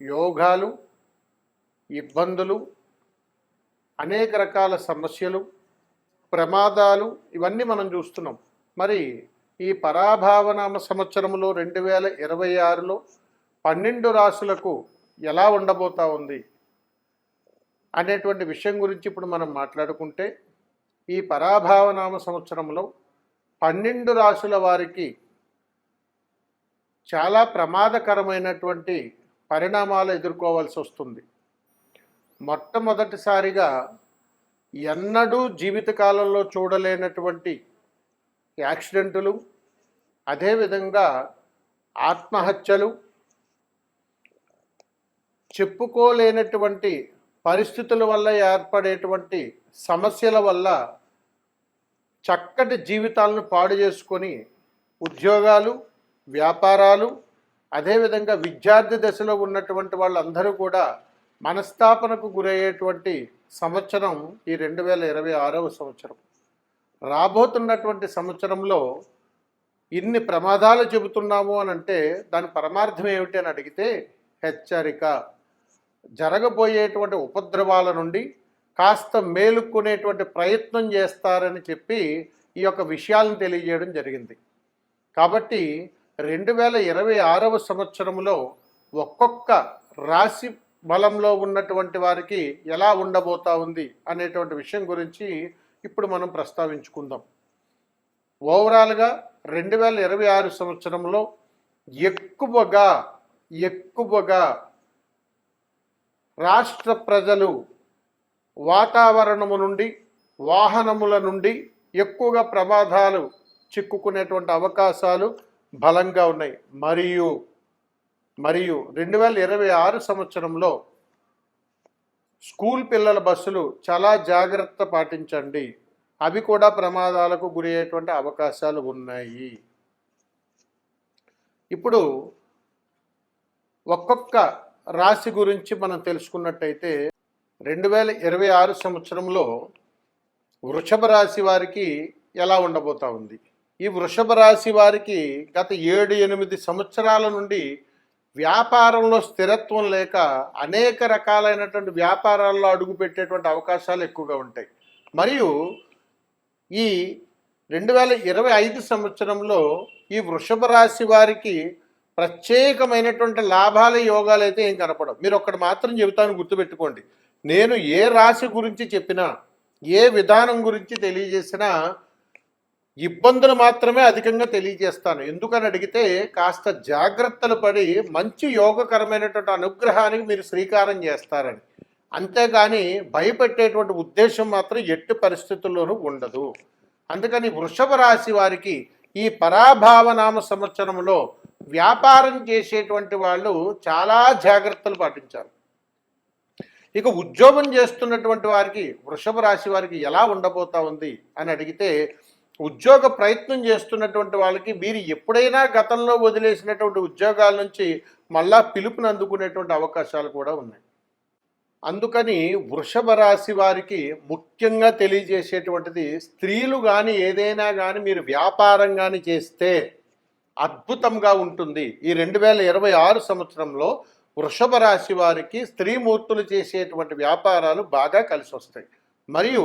యోగాలు ఇబ్బందులు అనేక రకాల సమస్యలు ప్రమాదాలు ఇవన్నీ మనం చూస్తున్నాం. మరి ఈ పరాభావనామ సంవత్సరంలో రెండు వేల ఇరవై ఆరులో పన్నెండు రాసులకు ఎలా ఉండబోతా ఉంది అనేటువంటి విషయం గురించి ఇప్పుడు మనం మాట్లాడుకుంటే ఈ పరాభావనామ సంవత్సరంలో పన్నెండు రాసుల వారికి చాలా ప్రమాదకరమైనటువంటి పరిణామాలు ఎదుర్కోవాల్సి వస్తుంది. మొట్టమొదటిసారిగా ఎన్నడూ జీవితకాలంలో చూడలేనటువంటి యాక్సిడెంటులు అదేవిధంగా ఆత్మహత్యలు చెప్పుకోలేనటువంటి పరిస్థితుల వల్ల ఏర్పడేటువంటి సమస్యల వల్ల చక్కటి జీవితాలను పాడు చేసుకొని ఉద్యోగాలు వ్యాపారాలు అదేవిధంగా విద్యార్థి దశలో ఉన్నటువంటి వాళ్ళందరూ కూడా మనస్తాపనకు గురయ్యేటువంటి సంవత్సరం ఈ రెండు వేల ఇరవై ఆరవ సంవత్సరం. రాబోతున్నటువంటి సంవత్సరంలో ఇన్ని ప్రమాదాలు చెబుతున్నాము అని అంటే దాని పరమార్థం ఏమిటి అని అడిగితే హెచ్చరిక. జరగబోయేటువంటి ఉపద్రవాల నుండి కాస్త మేలుక్కునేటువంటి ప్రయత్నం చేస్తారని చెప్పి ఈ యొక్క విషయాలను తెలియజేయడం జరిగింది. కాబట్టి రెండు వేల ఇరవై ఆరవ సంవత్సరంలో ఒక్కొక్క రాశి బలంలో ఉన్నటువంటి వారికి ఎలా ఉండబోతా ఉంది అనేటువంటి విషయం గురించి ఇప్పుడు మనం ప్రస్తావించుకుందాం. ఓవరాల్గా రెండు వేల ఇరవై ఆరు సంవత్సరంలో ఎక్కువగా ఎక్కువగా రాష్ట్ర ప్రజలు వాతావరణము నుండి వాహనముల నుండి ఎక్కువగా ప్రమాదాలు చిక్కుకునేటువంటి అవకాశాలు బలంగా ఉన్నాయి. మరియు మరియు రెండు వేల ఇరవై ఆరు సంవత్సరంలో స్కూల్ పిల్లల బస్సులు చాలా జాగ్రత్త పాటించండి. అవి కూడా ప్రమాదాలకు గురి అయ్యేటువంటి అవకాశాలు ఉన్నాయి. ఇప్పుడు ఒక్కొక్క రాశి గురించి మనం తెలుసుకున్నట్టయితే రెండు వేల ఇరవై ఆరు సంవత్సరంలో వృషభ రాశి వారికి ఎలా ఉండబోతా ఉంది? ఈ వృషభ రాశి వారికి గత ఏడు ఎనిమిది సంవత్సరాల నుండి వ్యాపారంలో స్థిరత్వం లేక అనేక రకాలైనటువంటి వ్యాపారాల్లో అడుగుపెట్టేటువంటి అవకాశాలు ఎక్కువగా ఉంటాయి. మరియు ఈ రెండు వేల ఇరవై ఐదు సంవత్సరంలో ఈ వృషభ రాశి వారికి ప్రత్యేకమైనటువంటి లాభాల యోగాలు అయితే ఏం కనపడవు. మీరు ఒక్కటి మాత్రం చెబుతాను గుర్తుపెట్టుకోండి. నేను ఏ రాశి గురించి చెప్పినా ఏ విధానం గురించి తెలియజేసినా ఇబ్బందులు మాత్రమే అధికంగా తెలియజేస్తాను. ఎందుకని అడిగితే కాస్త జాగ్రత్తలు పడి మంచి యోగకరమైనటువంటి అనుగ్రహానికి మీరు శ్రీకారం చేస్తారని. అంతేగాని భయపెట్టేటువంటి ఉద్దేశం మాత్రం ఎట్టి పరిస్థితుల్లోనూ ఉండదు. అందుకని వృషభ రాశి వారికి ఈ పరాభావనామ సంవత్సరంలో వ్యాపారం చేసేటువంటి వాళ్ళు చాలా జాగ్రత్తలు పాటించాలి. ఇక ఉద్యోగం చేస్తున్నటువంటి వారికి వృషభ రాశి వారికి ఎలా ఉండబోతా ఉంది అని అడిగితే ఉద్యోగ ప్రయత్నం చేస్తున్నటువంటి వాళ్ళకి మీరు ఎప్పుడైనా గతంలో వదిలేసినటువంటి ఉద్యోగాల నుంచి మళ్ళా పిలుపుని అందుకునేటువంటి అవకాశాలు కూడా ఉన్నాయి. అందుకని వృషభ రాశి వారికి ముఖ్యంగా తెలియజేసేటువంటిది స్త్రీలు కానీ ఏదైనా కానీ మీరు వ్యాపారం కానీ చేస్తే అద్భుతంగా ఉంటుంది. ఈ రెండు వేల ఇరవై ఆరు సంవత్సరంలో వృషభ రాశి వారికి స్త్రీమూర్తులు చేసేటువంటి వ్యాపారాలు బాగా కలిసి వస్తాయి మరియు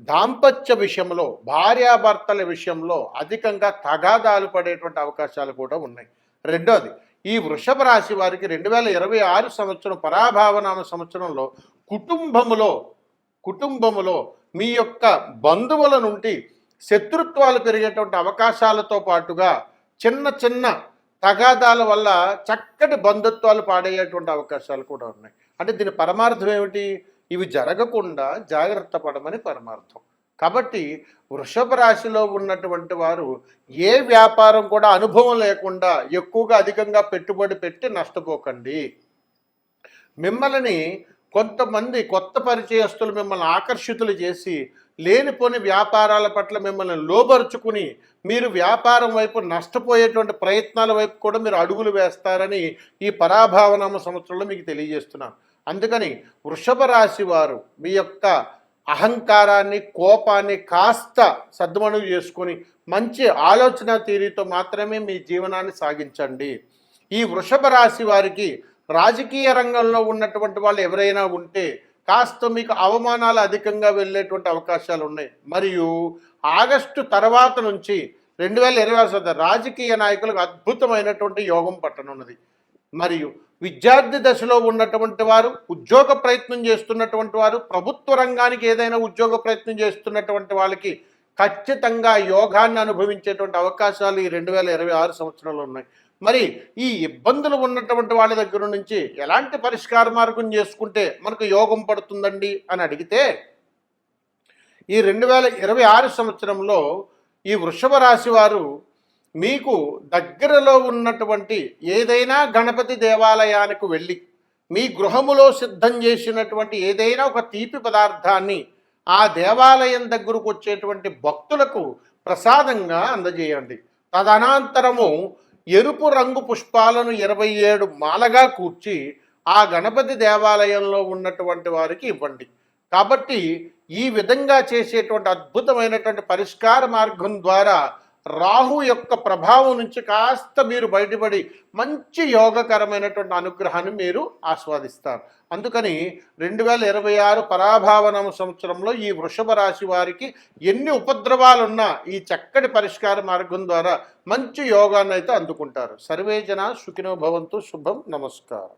దాంపత్య విషయంలో భార్యాభర్తల విషయంలో అధికంగా తగాదాలు పడేటువంటి అవకాశాలు కూడా ఉన్నాయి. రెండోది ఈ వృషభ రాశి వారికి రెండు వేల ఇరవై ఆరు సంవత్సరం పరాభావనామ సంవత్సరంలో కుటుంబములో కుటుంబములో మీ యొక్క బంధువుల నుండి శత్రుత్వాలు పెరిగేటువంటి అవకాశాలతో పాటుగా చిన్న చిన్న తగాదాల వల్ల చక్కటి బంధుత్వాలు పాడయ్యేటువంటి అవకాశాలు కూడా ఉన్నాయి. అంటే దీని పరమార్థం ఏమిటి? ఇవి జరగకుండా జాగ్రత్త పడమని పరమార్థం. కాబట్టి వృషభ రాశిలో ఉన్నటువంటి వారు ఏ వ్యాపారం కూడా అనుభవం లేకుండా ఎక్కువగా అధికంగా పెట్టుబడి పెట్టి నష్టపోకండి. మిమ్మల్ని కొంతమంది కొత్త పరిచయస్తులు మిమ్మల్ని ఆకర్షితులు చేసి లేనిపోని వ్యాపారాల పట్ల మిమ్మల్ని లోబరుచుకుని మీరు వ్యాపారం వైపు నష్టపోయేటువంటి ప్రయత్నాల వైపు కూడా మీరు అడుగులు వేస్తారని ఈ పరాభావనామ సంవత్సరంలో మీకు తెలియజేస్తున్నాను. అందుకని వృషభ రాశి వారు మీ యొక్క అహంకారాన్ని కోపాన్ని కాస్త సద్దుమణుగు చేసుకొని మంచి ఆలోచన తీరుతో మాత్రమే మీ జీవనాన్ని సాగించండి. ఈ వృషభ రాశి వారికి రాజకీయ రంగంలో ఉన్నటువంటి వాళ్ళు ఎవరైనా ఉంటే కాస్త మీకు అవమానాలు అధికంగా వెళ్ళేటువంటి అవకాశాలు ఉన్నాయి. మరియు ఆగస్టు తర్వాత నుంచి రెండు వేల ఇరవై రాజకీయ నాయకులకు అద్భుతమైనటువంటి యోగం పట్టనున్నది. మరియు విద్యార్థి దశలో ఉన్నటువంటి వారు ఉద్యోగ ప్రయత్నం చేస్తున్నటువంటి వారు ప్రభుత్వ రంగానికి ఏదైనా ఉద్యోగ ప్రయత్నం చేస్తున్నటువంటి వాళ్ళకి ఖచ్చితంగా యోగాన్ని అనుభవించేటువంటి అవకాశాలు ఈ రెండు వేల ఇరవై ఆరు సంవత్సరంలో ఉన్నాయి. మరి ఈ ఇబ్బందులు ఉన్నటువంటి వాళ్ళ దగ్గర నుంచి ఎలాంటి పరిష్కార మార్గం చేసుకుంటే మనకు యోగం పడుతుందండి అని అడిగితే ఈ రెండు వేల ఇరవై ఆరు సంవత్సరంలో ఈ వృషభ రాశి వారు మీకు దగ్గరలో ఉన్నటువంటి ఏదైనా గణపతి దేవాలయానికి వెళ్ళి మీ గృహములో సిద్ధం చేసినటువంటి ఏదైనా ఒక తీపి పదార్థాన్ని ఆ దేవాలయం దగ్గరకు వచ్చేటువంటి భక్తులకు ప్రసాదంగా అందజేయండి. తదనంతరము ఎరుపు రంగు పుష్పాలను ఇరవై ఏడు మాలగా కూర్చి ఆ గణపతి దేవాలయంలో ఉన్నటువంటి వారికి ఇవ్వండి. కాబట్టి ఈ విధంగా చేసేటువంటి అద్భుతమైనటువంటి పరిష్కార మార్గం ద్వారా రాహు యొక్క ప్రభావం నుంచి కాస్త మీరు బయటపడి మంచి యోగకరమైనటువంటి అనుగ్రహాన్ని మీరు ఆస్వాదిస్తారు. అందుకని రెండు వేల ఇరవై ఆరు పరాభావనమ సంవత్సరంలో ఈ వృషభ రాశి వారికి ఎన్ని ఉపద్రవాలున్నా ఈ చక్కటి పరిష్కార మార్గం ద్వారా మంచి యోగాన్ని అయితే అందుకుంటారు. సర్వేజన సుఖినో భవంతు శుభం నమస్కారం.